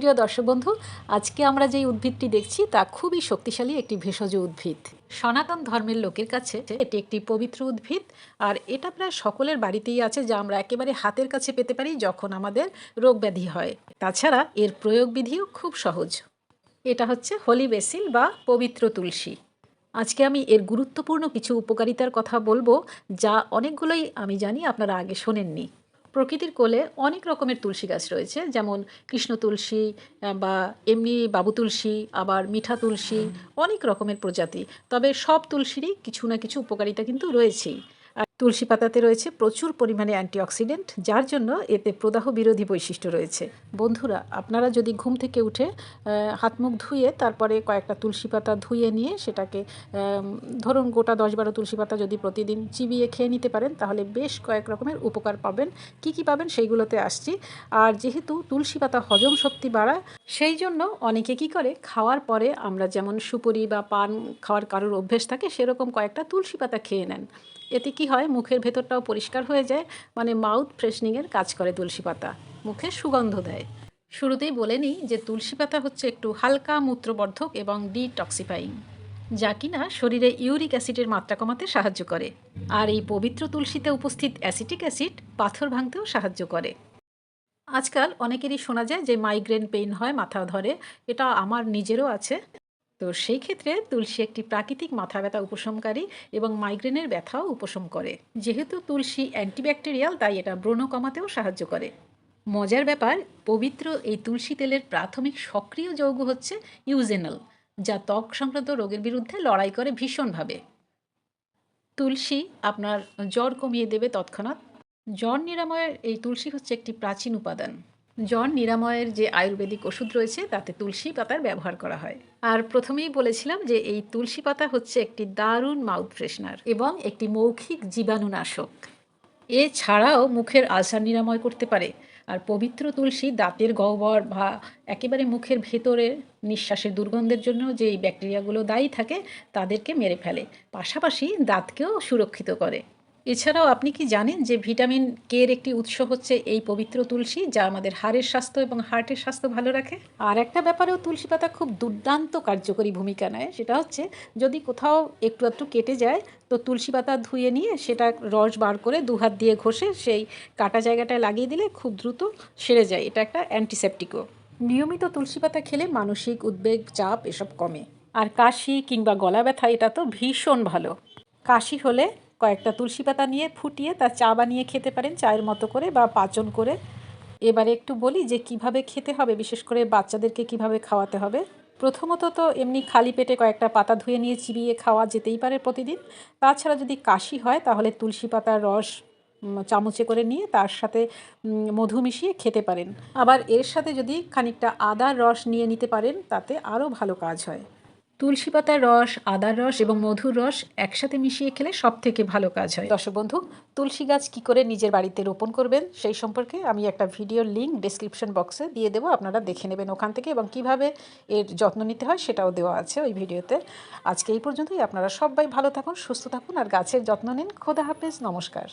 প্রিয় দর্শক বন্ধু, আজকে আমরা যেই উদ্ভিদটি দেখছি তা খুবই শক্তিশালী একটি ভেষজ উদ্ভিদ। সনাতন ধর্মের লোকের কাছে এটি একটি পবিত্র উদ্ভিদ আর এটা প্রায় সকলের বাড়িতেই আছে যা আমরা একেবারে হাতের কাছে পেতে পারি যখন আমাদের রোগ ব্যাধি হয়। তাছাড়া এর প্রয়োগ বিধিও খুব সহজ। এটা হচ্ছে হোলি বেসিল বা পবিত্র তুলসী। আজকে আমি এর গুরুত্বপূর্ণ কিছু উপকারিতার কথা বলব যা অনেকগুলোই আমি জানি আপনারা আগে শোনেননি। প্রকৃতির কোলে অনেক রকমের তুলসী গাছ রয়েছে, যেমন কৃষ্ণ তুলসী বা এমনি বাবু তুলসী, আবার মিঠা তুলসী, অনেক রকমের প্রজাতি। তবে সব তুলসীরই কিছু না কিছু উপকারিতা কিন্তু রয়েছেই। তুলসী পাতাতে রয়েছে প্রচুর পরিমাণে অ্যান্টিঅক্সিডেন্ট, যার জন্য এতে প্রদাহ বিরোধী বৈশিষ্ট্য রয়েছে। বন্ধুরা, আপনারা যদি ঘুম থেকে উঠে হাত মুখ ধুয়ে তারপরে কয়েকটা তুলসী পাতা ধুয়ে নিয়ে সেটাকে ধরুন গোটা দশ বারো তুলসী পাতা যদি প্রতিদিন চিবিয়ে খেয়ে নিতে পারেন, তাহলে বেশ কয়েক রকমের উপকার পাবেন। কি কি পাবেন সেইগুলোতে আসছি। আর যেহেতু তুলসী পাতা হজম শক্তি বাড়ায়, সেই জন্য অনেকে কি করে, খাওয়ার পরে আমরা যেমন সুপুরি বা পান খাওয়ার কারোর অভ্যেস থাকে, সেরকম কয়েকটা তুলসী পাতা খেয়ে নেন। এতে কি হয়? মুখের ভেতরটাও পরিষ্কার হয়ে যায়। মানে মাউথ ফ্রেশনিংয়ের কাজ করে তুলসী পাতা। মুখে সুগন্ধ দেয়। শুরুতেই বলে নিই যে তুলসী পাতা হচ্ছে একটু হালকা মূত্রবর্ধক এবং ডিটক্সিফাইং যা কিনা শরীরে ইউরিক অ্যাসিডের মাত্রা কমাতে সাহায্য করে। আর এই পবিত্র তুলসীতে উপস্থিত অ্যাসিটিক অ্যাসিড পাথর ভাঙতেও সাহায্য করে। আজকাল অনেকেরই শোনা যায় যে মাইগ্রেন পেইন হয় মাথা ধরে। এটা আমার নিজেরও আছে। তো সেই ক্ষেত্রে তুলসী একটি প্রাকৃতিক মাথা ব্যথা উপশমকারী এবং মাইগ্রেনের ব্যথাও উপশম করে। যেহেতু তুলসী অ্যান্টিব্যাকটেরিয়াল তাই এটা ব্রণ কমাতেও সাহায্য করে। মজার ব্যাপার, পবিত্র এই তুলসী তেলের প্রাথমিক সক্রিয় যৌগ হচ্ছে ইউজেনাল যা ত্বক সংক্রান্ত রোগের বিরুদ্ধে লড়াই করে ভীষণভাবে। তুলসী আপনার জ্বর কমিয়ে দেবে তৎক্ষণাৎ। জ্বর নিরাময়ের এই তুলসী হচ্ছে একটি প্রাচীন উপাদান। জ্বর নিরাময়ের যে আয়ুর্বেদিক ওষুধ রয়েছে, তাতে তুলসী পাতার ব্যবহার করা হয়। আর প্রথমেই বলেছিলাম যে এই তুলসী পাতা হচ্ছে একটি দারুণ মাউথ ফ্রেশনার এবং একটি মৌখিক জীবাণুনাশক। এছাড়াও মুখের আলসার নিরাময় করতে পারে। আর পবিত্র তুলসী দাঁতের গহ্বর বা একেবারে মুখের ভেতরে নিঃশ্বাসের দুর্গন্ধের জন্য যে ব্যাকটেরিয়াগুলো দায়ী থাকে, তাদেরকে মেরে ফেলে। পাশাপাশি দাঁতকেও সুরক্ষিত করে। এছাড়াও আপনি কি জানেন যে ভিটামিন কে এর একটি উৎস হচ্ছে এই পবিত্র তুলসী, যা আমাদের হাড়ের স্বাস্থ্য এবং হার্টের স্বাস্থ্য ভালো রাখে? আর একটা ব্যাপারেও তুলসী পাতা খুব দুর্দান্ত কার্যকরী ভূমিকা নেয়, সেটা হচ্ছে যদি কোথাও একটু একটু কেটে যায়, তো তুলসী পাতা ধুয়ে নিয়ে সেটা রস বার করে দু হাত দিয়ে ঘষে সেই কাটা জায়গাটায় লাগিয়ে দিলে খুব দ্রুত সেরে যায়। এটা একটা অ্যান্টিসেপটিকও নিয়মিত তুলসী পাতা খেলে মানসিক উদ্বেগ, চাপ এসব কমে। আর কাশি কিংবা গলা ব্যথা, এটা তো ভীষণ ভালো। কাশি হলে কয়েকটা তুলসী পাতা নিয়ে ফুটিয়ে তার চা বানিয়ে খেতে পারেন চায়ের মতো করে বা পাচন করে। এবারে একটু বলি যে কীভাবে খেতে হবে, বিশেষ করে বাচ্চাদেরকে কীভাবে খাওয়াতে হবে। প্রথমত তো এমনি খালি পেটে কয়েকটা পাতা ধুয়ে নিয়ে চিবিয়ে খাওয়া যেতেই পারে প্রতিদিন। তাছাড়া যদি কাশি হয়, তাহলে তুলসী পাতার রস চামচে করে নিয়ে তার সাথে মধু মিশিয়ে খেতে পারেন। আবার এর সাথে যদি খানিকটা আদার রস নিয়ে নিতে পারেন, তাতে আরও ভালো কাজ হয়। তুলসী পাতার রস, আদার রস এবং মধুর রস একসাথে মিশিয়ে খেলে সব থেকে ভালো কাজ হয়। দর্শক বন্ধু, তুলসী গাছ কী করে নিজের বাড়িতে রোপণ করবেন সেই সম্পর্কে আমি একটা ভিডিওর লিঙ্ক ডিসক্রিপশন বক্সে দিয়ে দেবো, আপনারা দেখে নেবেন ওখান থেকে এবং কীভাবে এর যত্ন নিতে হয় সেটাও দেওয়া আছে ওই ভিডিওতে। আজকে এই পর্যন্তই, আপনারা সবাই ভালো থাকুন, সুস্থ থাকুন আর গাছের যত্ন নিন। খোদা হাফেজ, নমস্কার।